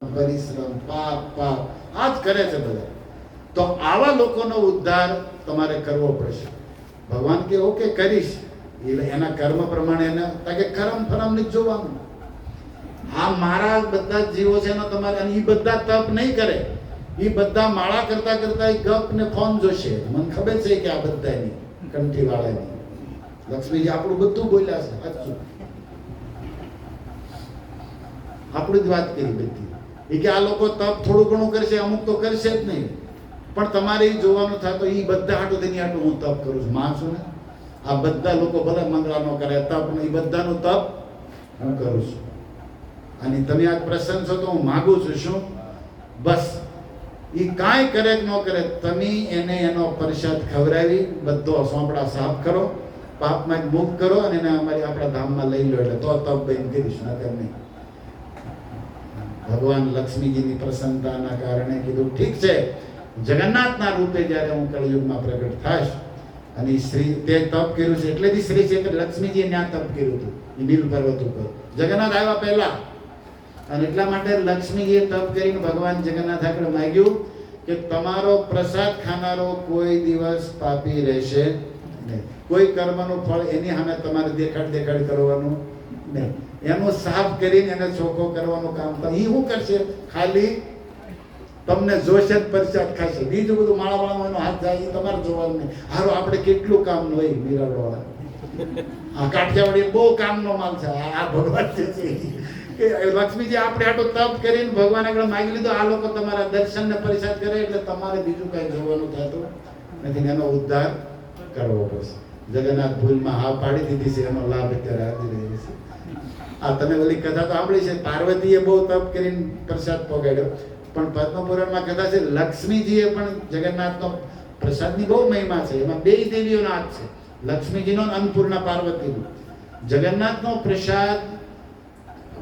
પરિશ્રમ, પાપ પાપ. આ જ કરે છે બધા. તો આવા લોકોનો ઉદ્ધાર તમારે કરવો પડશે. ભગવાન કે ઓકે, કરીશ. એટલે એના કર્મ પ્રમાણે એને, કારણ કે કર્મ ફરમ ને જોવાનું. આ મારા બધા જીવો છે એનો તમારે, અને એ બધા તપ નહીં કરે. એ બધા માળા કરતા કરતા એ ગપ ને ફોન જોશે. મને ખબર છે કે આ બધાની કંઠી વાળાની લક્ષ્મીજી, આપણું બધું બોલ્યા છે. આપણી જ વાત કરી બધી. એ કે આ લોકો તપ થોડું ઘણું કરશે, અમુક તો કરશે જ નહીં. પણ તમારે એ જોવાનું થાય તો એ બધા હાટું તેની હાટું હું તપ કરું છું. માણસો ને? આ બધા લોકો ભલે મંગળા નો કરે, તપ એ બધાનું તપ હું કરું છું. અને તમે આ પ્રસન્ન છો તો હું માગું છું, શું? બસ. એ કાંઈ કરે કે ન કરે, તમે એને એનો પ્રસાદ ખવડાવી, બધો સોંપડા સાફ કરો, પાપમાં મુક્ત કરો અને એને અમારી આપણા ધામમાં લઈ લો એટલે તો તપ બેન કરીશ, નકર નહીં. ભગવાન લક્ષ્મીજીની પ્રસન્નતાના કારણે કીધું, ઠીક છે, જગન્નાથના રૂપે જ્યારે હું કળિયુગમાં પ્રગટ થાશ, અને શ્રી તે તપ કર્યું છે, એટલે જ શ્રી ક્ષેત્ર લક્ષ્મીજીએ ત્યાં તપ કર્યું હતું. એ નીલ પર્વત ઉપર. જગન્નાથ આવ્યા પહેલા. અને એટલા માટે લક્ષ્મીજીએ તપ કરીને ભગવાન જગન્નાથ આગળ માંગ્યું કે તમારો પ્રસાદ ખાનારો કોઈ દિવસ પાપી રહેશે નહીં. કોઈ કર્મનું ફળ એની સામે તમારે દેખાડ દેખાડ કરવાનું નહીં. એનું સાફ કરીને એને ચોખ્ખો કરવાનું કામ તો એ શું કરશે? ખાલી તમને જોશે જ પ્રસાદ ખાશે. બીજું બધું માળા વાળાનો હાથ જાય તમારે જોવાનું નહીં. હારું, આપણે કેટલું કામ હોય મીરાડ વાળા આ કાઠિયાવાડી બહુ કામનો માલ છે. આ ભગવાન છે. લક્ષ્મીજી, આપણે આટલો તપ કરીને ભગવાન આગળ માગી લીધું. આ લોકો તમારા દર્શન ને પરિષદ કરે એટલે તમારે બીજું કઈ જોવાનું થતું નથી. એનો ઉદ્ધાર કરવો પડશે. જગન્નાથ ભૂલમાં હા પાડી દીધી છે. એનો લાભ અત્યારે આપી રહી છે. આ તમે ઓલી કથા તો સાંભળી છે. પાર્વતીએ બહુ તપ કરીને પ્રસાદ પોગાડ્યો. પણ પદ્મપુરાણમાં કથા છે, લક્ષ્મીજીએ પણ જગન્નાથનો પ્રસાદની બહુ મહિમા છે. એમાં બે દેવીઓનો હાથ છે. લક્ષ્મીજીનો અને અન્નપૂર્ણા પાર્વતીનો. જગન્નાથનો પ્રસાદ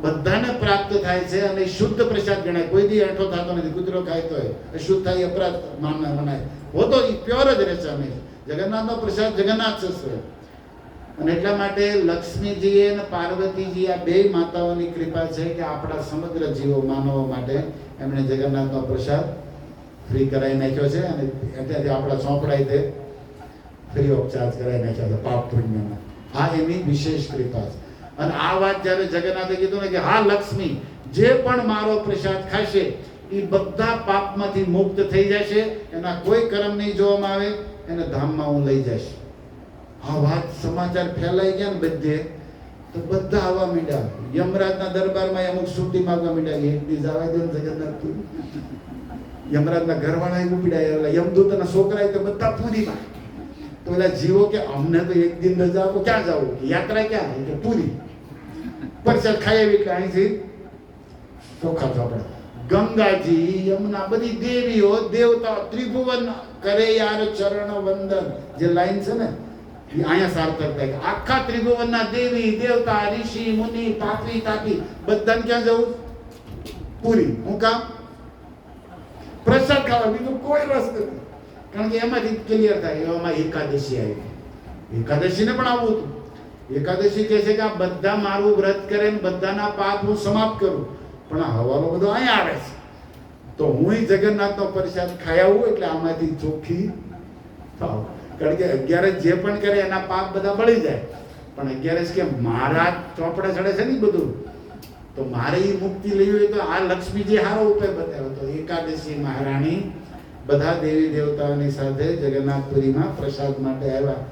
બધાને પ્રાપ્ત થાય છે અને શુદ્ધ પ્રસાદ ગણાય. કોઈ દી એઠો થતો નથી. કૂતરો ખાય તો શુદ્ધ થાય અપરાધ માનવા મનાય. હોતો પ્યોર જ રહેશે હંમેશા. જગન્નાથનો પ્રસાદ જગન્નાથ છે. અને એટલા માટે લક્ષ્મીજી અને પાર્વતીજી આ બે માતાઓની કૃપા છે કે આપણા સમગ્ર જીવો માનવો માટે એમણે જગન્નાથનો પ્રસાદ ફ્રી કરાવી નાખ્યો છે અને ત્યાંથી આપણા ચોપડાય તે ફ્રી ઓફ ચાર્જ કરાવી નાખ્યા છે પાપ પુણ્યના. આ એની વિશેષ કૃપા છે. અને આ વાત જ્યારે જગન્નાથે કીધું ને કે હા, લક્ષ્મી, જે પણ મારો પ્રસાદ ખાશે એ બધા પાપમાંથી મુક્ત થઈ જશે, એના કોઈ કર્મ નહીં જોવામાં આવે, એને ધામમાં હું લઈ જઈશ. આ વાત સમાચાર ફેલાઈ ગયા ને બધે, તો બધા આવવા મીડ્યા. યમરાજના દરબારમાં અમુક છૂટી માગવા મીડ્યા એક દી જવા દે જગન્નાથ યમરાજના ઘરવાળા એવું પીડાય એટલે યમદૂતના છોકરા તો બધા પૂરીમાં તો પેલા જીવો કે, અમને તો એક દિન રજા આપો ક્યાં જવું યાત્રા ક્યાં? એટલે પૂરી. પરસાદ ખાઈ આવી કે અહીંથી ચોખા ચોપડા. ગંગાજી, યમુના, બધી દેવીઓ દેવતા ત્રિભુવન કરે યાર ચરણ વંદન. જે લાઈન છે ને એ અહીંયા સાર્થક થાય આખા ત્રિભુવનના દેવી, દેવતા, ઋષિ, મુનિ પાપી તાપી બધાને ક્યાં જવું? પૂરી. હું કામ? પ્રસાદ ખાવા. બીજું કોઈ રસ્તો નથી. કારણ કે એમાંથી ક્લિયર થાય. એવામાં એકાદશી આવી. એકાદશીને પણ આવવું હતું. એકાદશી કહે છે કે આ બધા મારું વ્રત કરે ને બધાના પાપ હું સમાપ્ત કરું. પણ આ હવાલો બધો અહીંયા આવે છે. તો હું જગન્નાથનો પ્રસાદ ખાઈ આવું એટલે આમાંથી ચોખ્ખી થાવ કારણ કે અગિયારસ જે પણ કરે એના પાપ બધા બળી જાય. પણ અગિયારસ કે મારા ચોપડે ચડે છે ને બધું? તો મારે એ મુક્તિ લેવી હોય તો આ લક્ષ્મીજી સારો ઉપાય બતાવ્યો તો એકાદશી મહારાણી બધા દેવી દેવતાઓની સાથે જગન્નાથપુરીમાં પ્રસાદ માટે આવ્યા.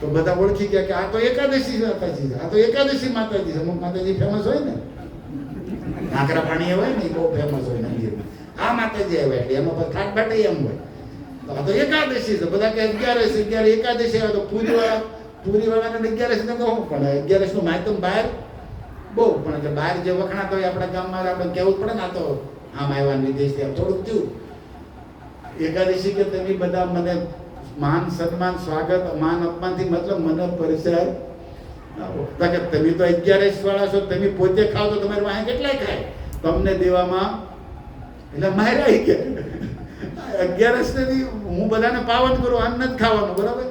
તો બધા ઓળખી ગયા કે આ તો એકાદશી માતાજી છે, આ તો એકાદશી માતાજી છે. અમુક માતાજી ફેમસ હોય ને? નાકરા પાણી હોય ને, એ બહુ ફેમસ હોય ને આ માતાજી આવ્યા એટલે એમાં ખાટ બાટે એમ હોય. આ તો એકાદશી છે. બધા કે અગિયારસ, અગિયાર એકાદશી આવે તો પૂરીવાળા, પૂરીવાળાને પૂરી અગિયારસ ને કહું પણ અગિયારસનું માહિતી બહાર બહુ પણ કે બહાર જે વખણાતો હોય આપણા ગામમાં આપણે કહેવું પડે ને, આ તો આમ આવ્યા વિદેશથી આમ થોડુંક થયું. એકાદશી કે તમે બધા મને માન, સન્માન, સ્વાગત, માન, અપમાનથી મતલબ મને પરિચય કે તમે તો અગિયારસ વાળા છો, તમે પોતે ખાવ તો તમારી વાહે કેટલાય ખાય? તમને દેવામાં એટલે મારે અગિયારસ ને દી હું બધાને પાવન કરું અન્ન જ ખાવાનું, બરાબર?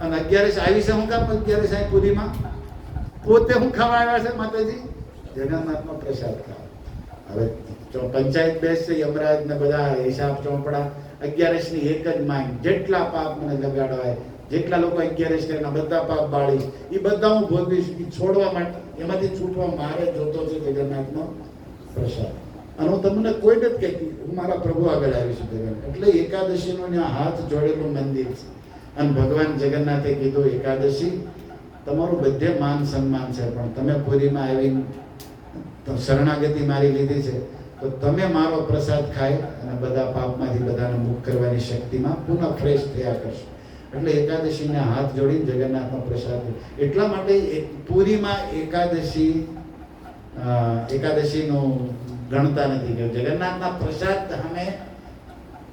અને અગિયારસ આવી છે હું કામ, અગિયારસ અહીં પુરીમાં. પોતે હું ખાવા આવ્યા છે માતાજી? જગન્નાથનો પ્રસાદ ખાવા. હવે પંચાયત બેસશે, યમરાજ ને બધા હિસાબ ચોપડા. અગિયારસની એક જ માંગ, જેટલા પાપ મને લગાડવાય જેટલા લોકો અગિયારસ એના બધા પાપ બાળીશ એ બધા હું ભોગવીશ છોડવા માટે, એમાંથી છૂટવા મારે જોતો છે જગન્નાથનો પ્રસાદ. અને હું તમને કોઈ જ કહેતી, હું મારા પ્રભુ આગળ આવી છું એટલે એકાદશીનું ત્યાં હાથ જોડેલું મંદિર છે. અને ભગવાન જગન્નાથે કીધું, એકાદશી, તમારું બધે માન સન્માન છે, પણ તમે પુરીમાં આવીને શરણાગતિ મારી લીધી છે. તો તમે મારો પ્રસાદ ખાઈ અને બધા પાપમાંથી બધાને મુક્ત કરવાની શક્તિમાં પુનઃ ફ્રેશ થયા કરશો. એટલે એકાદશીને હાથ જોડીને જગન્નાથનો પ્રસાદ એટલા માટે પુરીમાં એકાદશી એકાદશીનું ગણતા નથી કે જગન્નાથના પ્રસાદ અમે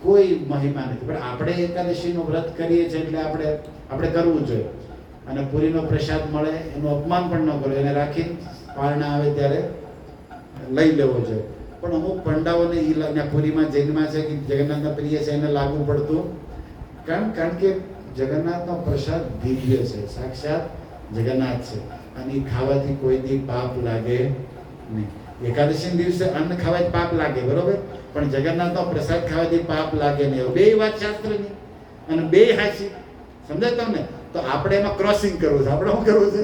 કોઈ મહિમા નથી. પણ આપણે એકાદશીનું વ્રત કરીએ છીએ એટલે આપણે આપણે કરવું જોઈએ. અને પુરીનો પ્રસાદ મળે, એનું અપમાન પણ ન કરવું એને રાખીને પારણા આવે ત્યારે લઈ લેવો જોઈએ. પણ અમુક પંડાઓને એ પુરીમાં જૈનમાં છે કે જગન્નાથના પ્રિય છે, એને લાગુ પડતું. કારણ કારણ કે જગન્નાથનો પ્રસાદ દિવ્ય છે, સાક્ષાત જગન્નાથ છે. અને એ ખાવાથી કોઈ દી પાપ લાગે નહીં. એકાદશી દિવસે અન્ન ખાવાથી પાપ લાગે, બરોબર? પણ જગન્નાથનો પ્રસાદ ખાવાથી પાપ લાગે નહીં. બે વાત શાસ્ત્રની અને બે હાચી સમજાય તમને? તો આપણે એમાં ક્રોસિંગ કરવું છે. આપણે શું કરવું છે?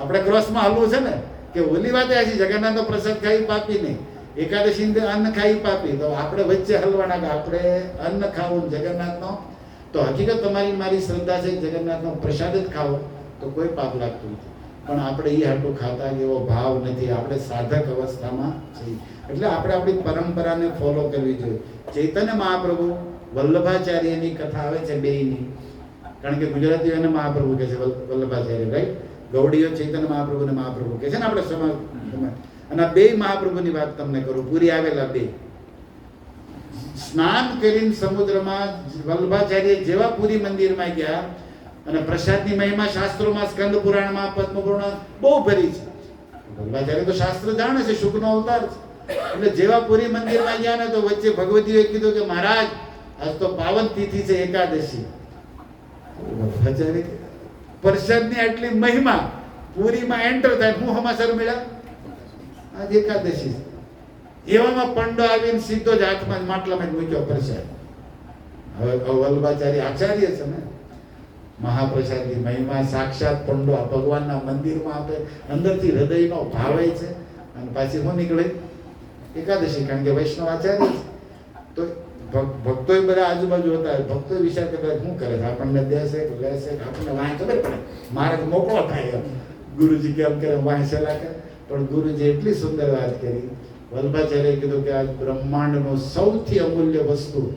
આપણે ક્રોસમાં હાલવું છે ને? કે ઓલી વાત છે, જગન્નાથનો પ્રસાદ ખાઈ પાપી નહીં. એકાદશી ને અન્ન ખાઈ પાપી. તો આપણે વચ્ચે હલવાના કે આપણે અન્ન ખાવું ને જગન્નાથનો? તો હકીકત તમારી મારી શ્રદ્ધા છે જગન્નાથનો પ્રસાદ જ ખાવો તો કોઈ પાપ લાગતું નથી. પણ આપણે એ હાટું ખાતા એવો ભાવ નથી. આપણે સાધક અવસ્થામાં છીએ. એટલે આપણે આપણી પરંપરાને ફોલો કરવી જોઈએ. ચૈતન્ય મહાપ્રભુ વલ્લભાચાર્યની કથા આવે છે બેયની. કારણ કે ગુજરાતીઓ એને મહાપ્રભુ કહે છે વલ્લભાચાર્ય રાઈટ ગૌડીઓ ચૈતન્ય મહાપ્રભુને મહાપ્રભુ કહે છે ને આપણે સમાજ. અને બે મહાપ્રભુની વાત તમને કરું. પૂરી આવેલા બે. સ્નાન કરીને સમુદ્રમાં વલ્લભાચાર્ય જેવા પુરી મંદિરમાં ગયા અને પ્રસાદની મહિમા શાસ્ત્રોમાં, સ્કંદ પુરાણમાં, પદ્મ બહુ ભરી છે. વલ્લભાચાર્ય તો શાસ્ત્ર જાણે છે, શુકનો અવતાર છે. એટલે જેવા પુરી મંદિરમાં ગયા ને તો વચ્ચે ભગવતીએ કીધું કે મહારાજ, આજ તો પાવન તિથિ છે, એકાદશી. વલ્લભાચાર્ય પ્રસાદની આટલી મહિમા પુરીમાં એન્ટર થાય, હું સમાચાર મળ્યા આજ એકાદશી. એવામાં પંડો આવીને સીધો જ હાથમાં માટલામાં જ મૂક્યો પ્રસાદ. હવે વલ્લભાચાર્ય આચાર્ય છે ને? મહાપ્રસાદની મહિમા સાક્ષાત પંડો આ ભગવાનના મંદિરમાં આપે. અંદરથી હૃદયનો ભાવે છે. અને પાછી શું નીકળે? એકાદશી, કારણ કે વૈષ્ણવ આચાર્ય તો ભક્તો બધા આજુબાજુ હતા. ભક્તો વિચાર કરતા શું કરે છે? આપણને દેશે, લેશે, આપણને વાંચ ખબર પડે? માર્ગ મોકળો થાય ગુરુજી કેમ કરે વાંચેલા કરે. પણ ગુરુજી એટલી સુંદર વાત કરી. વલ્ભાચાર્ય કીધું કે આ બ્રહ્માંડનો સૌથી અમૂલ્ય વસ્તુ,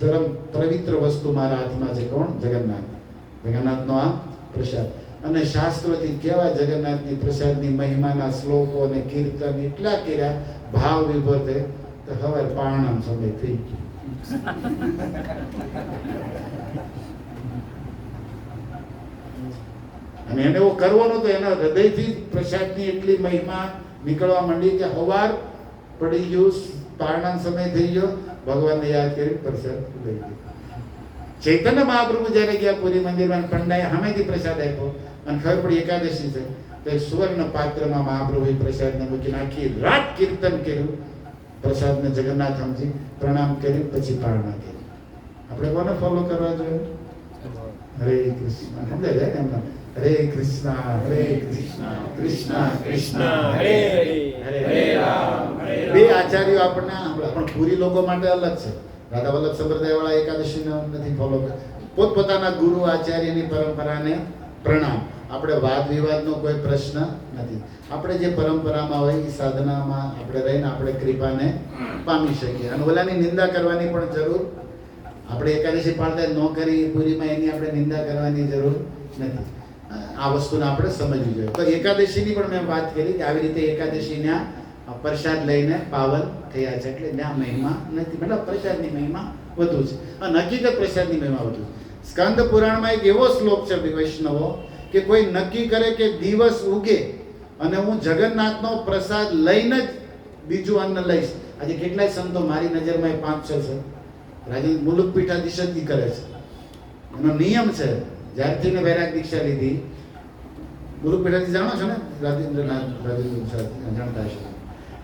ધર્મ, પવિત્ર વસ્તુ મારા હાથમાં છે. કોણ? જગન્નાથ. જગન્નાથનો આ પ્રસાદ. અને શાસ્ત્રોથી કેવા જગન્નાથની પ્રસાદની મહિમાના શ્લોકો અને કીર્તન એટલા કર્યા, ભાવ વિભર થઈ તો હવે પારણામ સમય થઈ અને એને એવો કરવો તો એના હૃદયથી પ્રસાદની એટલી મહિમા નીકળવા માંડી કે હવાર પડી ગયું પારણા સમય થઈ ગયો, ભગવાનને યાદ કરી પ્રસાદ લઈ ગયો ચૈતન્ય મહાપ્રભુ જ્યારે ગયા પુરી મંદિરમાં પંડાએ સામેથી પ્રસાદ આપ્યો અને ખબર પડી એકાદશી છે. તો સુવર્ણ પાત્રમાં મહાપ્રભુએ પ્રસાદને મૂકીને આખી રાત કીર્તન કર્યું. પ્રસાદને જગન્નાથ સમજી પ્રણામ કરી પછી પારણા કરી. આપણે કોને ફોલો કરવા જોઈએ? હરે કૃષ્ણ. સમજાય જાય ને એમને હરે કૃષ્ણ હરે કૃષ્ણ કૃષ્ણ કૃષ્ણ. હરે હરે. હરે રામ બે આચાર્યો આપણને. પણ પૂરી લોકો માટે અલગ છે. રાધા વલ્લભ સંપ્રદાય વાળા એકાદશીને નથી ફોલો પોતપોતાના ગુરુ, આચાર્યની પરંપરાને પ્રણામ. આપણે વાદ વિવાદનો કોઈ પ્રશ્ન નથી. આપણે જે પરંપરામાં હોય એ સાધનામાં આપણે રહીને આપણે કૃપાને પામી શકીએ. અને ઓલાની નિંદા કરવાની પણ જરૂર આપણે એકાદશી પાળતા ન કરી, પૂરીમાં એની આપણે નિંદા કરવાની જરૂર નથી. આ વસ્તુને આપણે સમજવી જોઈએ. તો એકાદશીની પણ મેં વાત કરી કે આવી રીતે એકાદશીના પ્રસાદ લઈને પાવન થયા છે એટલે ત્યાં મહિમા નથી. મતલબ પ્રસાદની મહિમા વધુ છે. અને હકીકત પ્રસાદની મહિમા વધુ છે. સ્કંદ પુરાણમાં એક એવો શ્લોક છે વૈષ્ણવો, કે કોઈ નક્કી કરે કે દિવસ ઉગે અને હું જગન્નાથનો પ્રસાદ લઈને જ બીજું અન્ન લઈશ. આજે કેટલાય સંતો મારી નજરમાં એ પાંચ છ છે. રાજે મુલુક પીઠાધીશ કરે છે. એનો નિયમ છે જ્યારથી મેં વૈરાગ દીક્ષા લીધી, મુલુક પીઠાધીશ જાણો છો ને? રાજેન્દ્રનાથ, રાજેન્દ્ર, જાણતા હશો?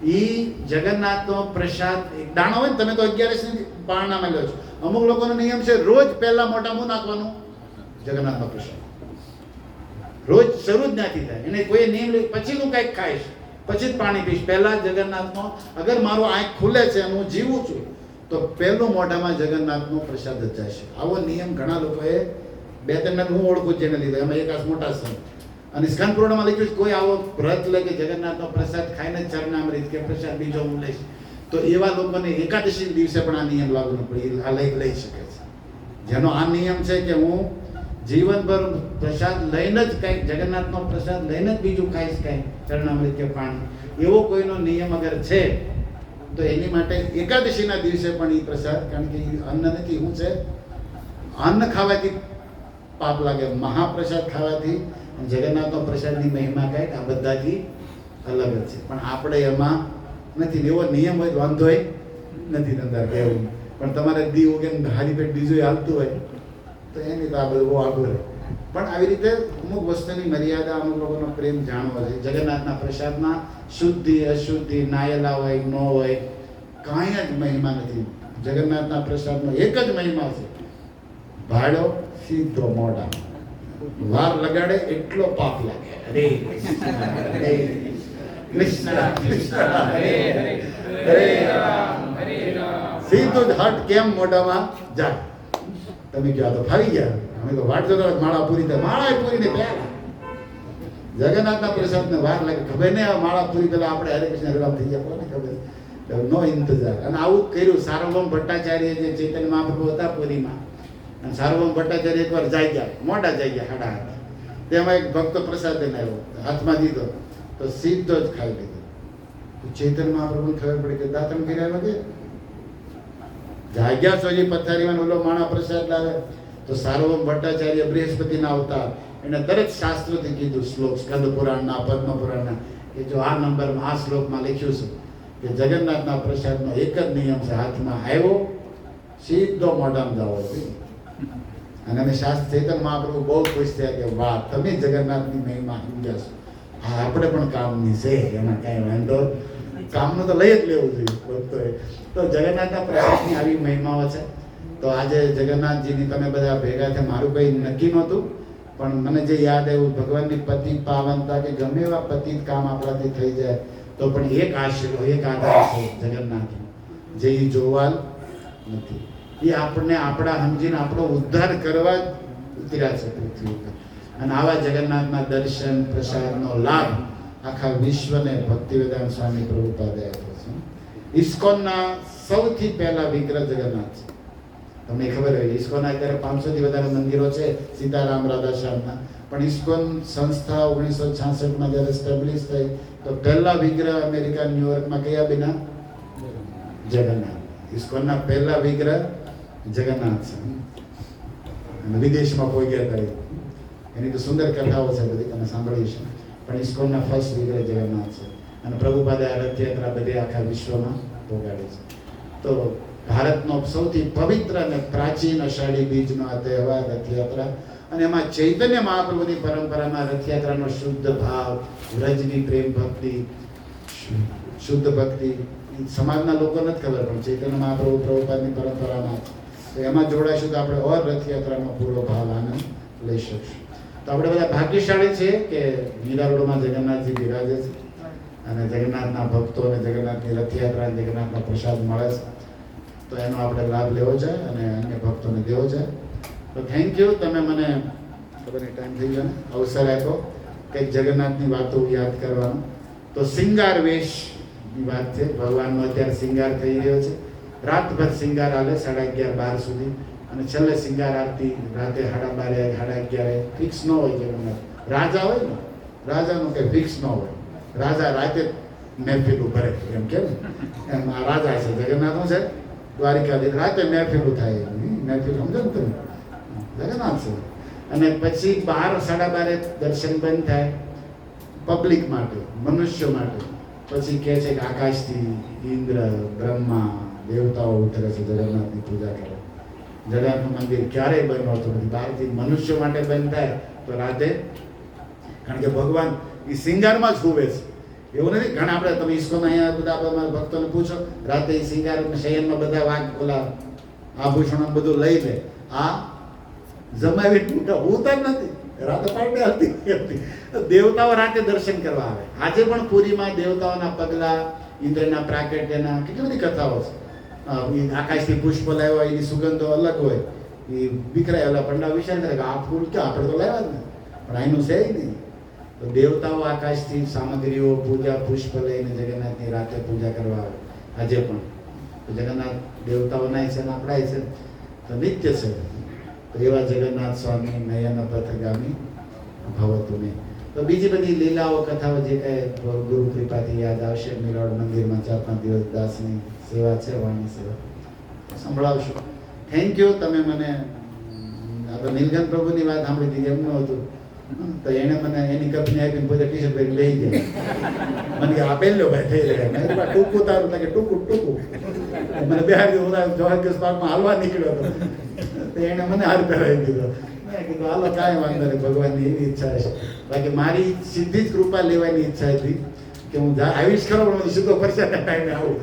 ઈ જગન્નાથનો પ્રસાદ દાણો હોય ને તમે તો અગિયારસ પારણામાં લો છો. અમુક લોકોનો નિયમ છે, રોજ પહેલા મોઢામાં નાખવાનું. જગન્નાથનો પ્રસાદ. રોજ શરૂ જ નથી થાય. એને કોઈ નિયમ લે પછી હું કંઈક ખાઈશ. પછી જ પાણી પીશ. પહેલા જગન્નાથનો અગર મારો આંખ ખુલે છે હું જીવું છું, તો પહેલું મોઢામાં જગન્નાથનો પ્રસાદ જ જાય છે. આવો નિયમ ઘણા લોકોએ બે, ત્રણ હું ઓળખું જેને લીધે. એમાં એક આ મોટા સંત અને સ્કંદ પૂર્ણમાં લખ્યું છે, કોઈ આવો વ્રત લે કે જગન્નાથનો પ્રસાદ ખાઈને ચરણામૃત કે પ્રસાદ બીજો હું લઈશ. તો એવા લોકોને એકાદશી દિવસે પણ આ નિયમ લાગુ આ લઈ લઈ શકે છે. જેનો આ નિયમ છે કે હું જીવનભર પ્રસાદ લઈને જ કંઈક જગન્નાથનો પ્રસાદ લઈને જ બીજું ખાઈશ કંઈ ચરણામૃત કે પાણી એવો કોઈનો નિયમ અગર છે, તો એની માટે એકાદશીના દિવસે પણ એ પ્રસાદ, કારણ કે અન્ન નથી હું છે? અન્ન ખાવાથી પાપ લાગે, મહાપ્રસાદ ખાવાથી જગન્નાથનો પ્રસાદની મહિમા કંઈક, આ બધાથી અલગ જ છે. પણ આપણે એમાં નથી, એવો નિયમ હોય, વાંધો નથી નંદર કહેવું પણ તમારે દી ઉગે હારી પેટ બીજું હાલતું હોય, તો એની તો આ બધું બહુ આગળ રહે. પણ આવી રીતે અમુક વસ્તુની મર્યાદા, અમુક લોકોનો પ્રેમ જાણવો છે. જગન્નાથના પ્રસાદમાં શુદ્ધિ, અશુદ્ધિ, નાયેલા હોય, ન હોય, કાંઈ જ મહિમા નથી. જગન્નાથના પ્રસાદનો એક જ મહિમા છે. ભાડો સીધો મોઢા વાર લગાડે એટલો પાપ લાગે. હરે કૃષ્ણ કૃષ્ણ, હરે હરે સીધું જ હટ કેમ મોઢામાં? જાય તમે કહો તો ફરી ગયા. અમે તો વાટ જોતા માળા પૂરી થાય. માળા પૂરી ને પહેલા. જગન્નાથના પ્રસાદને વાર લાગે. ખબર નહીં આ માળા પૂરી પેલા આપણે હરે કૃષ્ણ, હરે થઈ ગયા. કોને ખબર? નો ઇંતજાર. અને આવું કર્યું સાર્વભૌમ ભટ્ટાચાર્ય જે ચેતન મહાપ્રભુ હતા પુરીમાં. અને સાર્વમ ભટ્ટાચાર્ય એકવાર જાય ગયા મોટા જાય ગયા હાડા હાડા. તેમાં એક ભક્ત પ્રસાદ એને આવ્યો, હાથમાં દીધો, તો સીધો જ ખાઈ લીધો. તો ચૈતન્ય મહાપ્રભુને ખબર પડી કે દાંતણ કર્યા કે જાગ્યા સોજી પથારીમાં, ઓલો માણા પ્રસાદ લાવે, તો સાર્વમ ભટ્ટાચાર્ય બૃહસ્પતિના અવતાર. એને દરેક શાસ્ત્રોથી કીધું, શ્લોક સ્કંદ પુરાણના, પદ્મ પુરાણના, કે જો આ નંબરમાં, આ શ્લોકમાં લખ્યું છે કે જગન્નાથના પ્રસાદનો એક જ નિયમ છે, હાથમાં આવ્યો, સીધો મોઢામાં જવો જોઈએ. અને અમે શાસ્ત્ર ચેતન મહાપ્રભુ બહુ ખુશ થયા કે વાહ, તમે જગન્નાથની મહિમા સમજ્યા છો. હા આપણે પણ કામની છે, એમાં કાંઈ વાંધો કામનું તો લઈ જ લેવું જોઈએ ભક્તોએ. તો જગન્નાથના પ્રસાદની આવી મહિમાઓ છે. તો આજે જગન્નાથજીની તમે બધા ભેગા થયા. મારું કંઈ નક્કી નહોતું, પણ મને જે યાદ આવ્યું, ભગવાનની પતિ પાવનતા કે ગમે એવા પતિ કામ આપણાથી થઈ જાય, તો પણ એક આશરો એક આધાર છે જગન્નાથ જે જોવાલ નથી. એ આપણને આપણા સમજીને આપણો ઉદ્ધાર કરવા ઉતર્યા છે પૃથ્વી ઉપર. અને આવા જગન્નાથના દર્શન, પ્રસાદનો લાભ આખા વિશ્વને ભક્તિવેદાંત સ્વામી પ્રભુપાદે આપ્યો છે. ઇસ્કોનના સૌથી પહેલા વિગ્રહ જગન્નાથ છે. તમને ખબર હોય ઇસ્કોનના અત્યારે પાંચસોથી વધારે મંદિરો છે, સીતારામ, રાધાશ્યામના. પણ ઇસ્કોન સંસ્થા ઓગણીસો છાસઠમાં જ્યારે સ્ટેબ્લિશ થઈ, તો પહેલા વિગ્રહ અમેરિકા, ન્યુયોર્કમાં કયા બિના? જગન્નાથ. ઇસ્કોનના પહેલા વિગ્રહ જગન્નાથ છે વિદેશમાં કોઈ ગયા કરી એની તો સુંદર કથાઓ છે બધી તમે સાંભળી છે પણ ઇસ્કોનના ફર્સ્ટ વિગ્રહ જગન્નાથ છે અને પ્રભુપાદે આ રથયાત્રા બધે આખા વિશ્વમાં પોગાડી છે તો ભારતનો સૌથી પવિત્ર અને પ્રાચીન અષાઢી બીજનો આ તહેવાર રથયાત્રા અને એમાં ચૈતન્ય મહાપ્રભુની પરંપરામાં રથયાત્રાનો શુદ્ધ ભાવ વ્રજની પ્રેમ ભક્તિ શુદ્ધ ભક્તિ સમાજના લોકો જ ખબર પણ ચૈતન્ય મહાપ્રભુ પ્રભુપાદની પરંપરામાં તો એમાં જોડાઈશું તો આપણે ઓર રથયાત્રાનો પૂરો ભાવ આનંદ લઈ શકશું. તો આપણે બધા ભાગ્યશાળી છીએ કે મીરા રોડમાં જગન્નાથજી બિરાજે છે. અને જગન્નાથના ભક્તો અને જગન્નાથની રથયાત્રા જગન્નાથનો પ્રસાદ મળે છે. તો એનો આપણે લાભ લેવો છે અને અન્ય ભક્તોને દેવો છે. તો થેન્ક યુ તમે મને ખબર ટાઈમ થઈ ગયો અવસર આપ્યો કંઈક જગન્નાથની વાતો યાદ કરવાનું. તો શિંગાર વેશની વાત છે. ભગવાનનો અત્યારે શિંગાર થઈ રહ્યો છે. રાતભર સિંગાર આવે સાડા અગિયાર, બાર સુધી. અને છેલ્લે સિંગાર આરતી રાતે સાડા બારે સાડા અગિયારે. ફિક્સ ન હોય જગન્નાથ રાજા હોય ને, રાજાનું કંઈ ફિક્સ ન હોય. રાજા રાતે મહેફિલું ભરે એમ કેમ? એમ આ રાજા છે, જગન્નાથનું છે. દ્વારિકાથી રાતે મહેફિલું થાય. મહેફિલ સમજો ને તમે? જગન્નાથ છે. અને પછી બાર, સાડા બારે દર્શન બંધ થાય. પબ્લિક માટે, મનુષ્ય માટે. પછી કહે છે કે આકાશથી ઇન્દ્ર, બ્રહ્મા દેવતાઓ ઉતરે છે, જગન્નાથની પૂજા કરે. જગન્નાથનું મંદિર ક્યારેય બંધ હોતું નથી બહારથી મનુષ્ય માટે બંધ થાય તો રાતે, કારણ કે ભગવાન એ શિંગારમાં જ ખૂબે છે. એવું નથી, ઘણા આપણે તમે ઈસ્કોન અહીંયા બધા આપણે ભક્તોને પૂછો, રાતે શિંગાર શયનમાં બધા વાગ ખોલા આભૂષણો બધું લઈ લે. આ જમાવી ટૂંકા જ નથી. રાતે પાર્ટી હતી દેવતાઓ રાતે દર્શન કરવા આવે. આજે પણ પુરીમાં દેવતાઓના પગલા, ઇન્દ્રના પ્રાકટ્યના કેટલી બધી કથાઓ છે. આકાશથી પુષ્પ લાવ્યા હોય એની સુગંધો અલગ હોય એ વિખરાય ઓલા પંડા વિચાર કરે કે આ ફૂલ ક્યાં આપણે તો લાવ્યા જ ને પણ આનું છે નહીં તો દેવતાઓ આકાશથી સામગ્રીઓ પૂજા પુષ્પ લઈને જગન્નાથની રાતે પૂજા કરવા આવે આજે પણ તો જગન્નાથ દેવતાઓના છે ને આપણા છે તો નિત્ય છે તો એવા જગન્નાથ સ્વામી નયન પથગામી ભવતુને તો બીજી બધી લીલાઓ કથાઓ જે કાંઈ ગુરુ કૃપાથી યાદ આવશે મિલોડ મંદિરમાં ચાર પાંચ દિવસ દાસની સેવા છે, વાણી સેવા. સંભળાવશો. થેન્ક યુ તમે મને આપણે નીલકંઠ પ્રભુની વાત સાંભળી હતી એમ નહોતું તો એને મને એની કંપની આપીને પોતે ટી શર્ટ પહેરી લઈ ગયા. મને કે, આપેલ લો ભાઈ થઈ મેં ટૂંકું તારું. કે, ટૂંકું ટૂંકું. મને બે હાર દિવસ જોહાગીસ પાર્કમાં હાલવા નીકળ્યો હતો. તો એને મને હાર પહેરાવી દીધો. કીધું, હાલો, કાંઈ વાંધો નહીં, ભગવાનની એવી ઈચ્છા છે. બાકી મારી સીધી જ કૃપા લેવાની ઈચ્છા હતી. કે હું જા- આવીશ ખરો પણ હું સીધો પરસાના ટાઈમે આવું.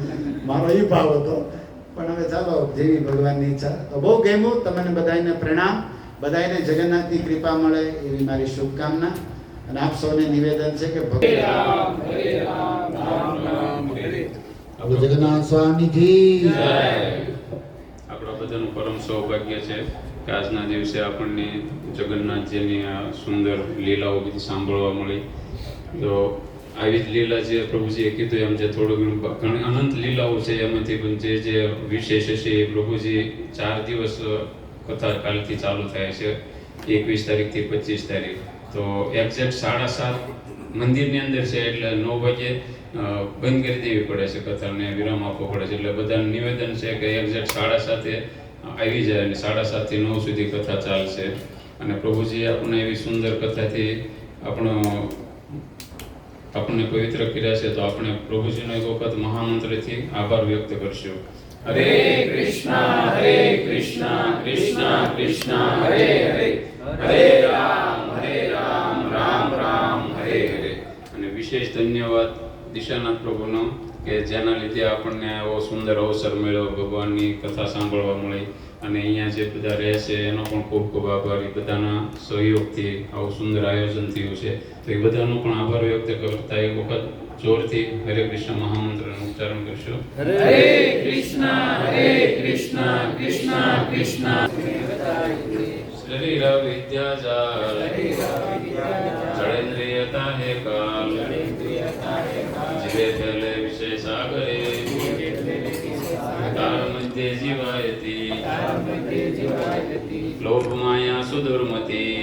મારો એ ભાવ હતો. પણ હવે ચાલો જેવી ભગવાનની ઈચ્છા. તો બહુ ગમ્યું તમને બધાને પ્રણામ. બધાને જગન્નાથની કૃપા મળે એવી મારી શુભકામના. અને આપ સૌને નિવેદન છે કે ભગવાન આપણું જગન્નાથ સ્વામી કી આપણા બધાનું પરમ સૌભાગ્ય છે કે આજના દિવસે આપણને જગન્નાથજીની આ સુંદર લીલાઓ બધી સાંભળવા મળી. તો આવી જ લીલા જે પ્રભુજીએ કીધું એમ જે થોડું ઘણું ઘણી અનંત લીલાઓ છે એમાંથી પણ જે જે વિશેષ છે એ પ્રભુજી ચાર દિવસ કથા કાલથી ચાલુ થાય છે. એકવીસ તારીખથી પચીસ તારીખ. તો એક્ઝેક્ટ સાડા સાત મંદિરની અંદર છે એટલે નવ વાગે બંધ કરી દેવી પડે છે કથાને વિરામ આપવો પડે છે. એટલે બધાને નિવેદન છે કે એક્ઝેક્ટ સાડા સાતે આવી જાય અને સાડા સાતથી નવ સુધી કથા ચાલશે. અને પ્રભુજીએ આપણને એવી સુંદર કથાથી આપણો આપણને પવિત્ર કર્યા છે તો આપણે પ્રભુજીનો એક વખત મહામંત્રથી આભાર વ્યક્ત કરશું. હરે કૃષ્ણ હરે કૃષ્ણ કૃષ્ણ કૃષ્ણ હરે હરે. હરે રામ હરે રામ રામ રામ હરે હરે. અને વિશેષ ધન્યવાદ દિશાનાથ પ્રભુનો કે જેના લીધે આપણને આવો સુંદર અવસર મળ્યો ભગવાનની કથા સાંભળવા મળી. અને અહીંયા જે બધા રહે છે એનો પણ ખૂબ ખૂબ આભાર. એ બધાના સહયોગથી આવું સુંદર આયોજન થયું છે. તો એ બધાનો પણ આભાર વ્યક્ત કરતા એક વખત જોરથી હરે કૃષ્ણ મહામંત્રનું ઉચ્ચારણ કરશો. હરે કૃષ્ણ હરે કૃષ્ણ કૃષ્ણ કૃષ્ણ. શરીર વિદ્યાજાલ લોભ માયા સુદુર્મતી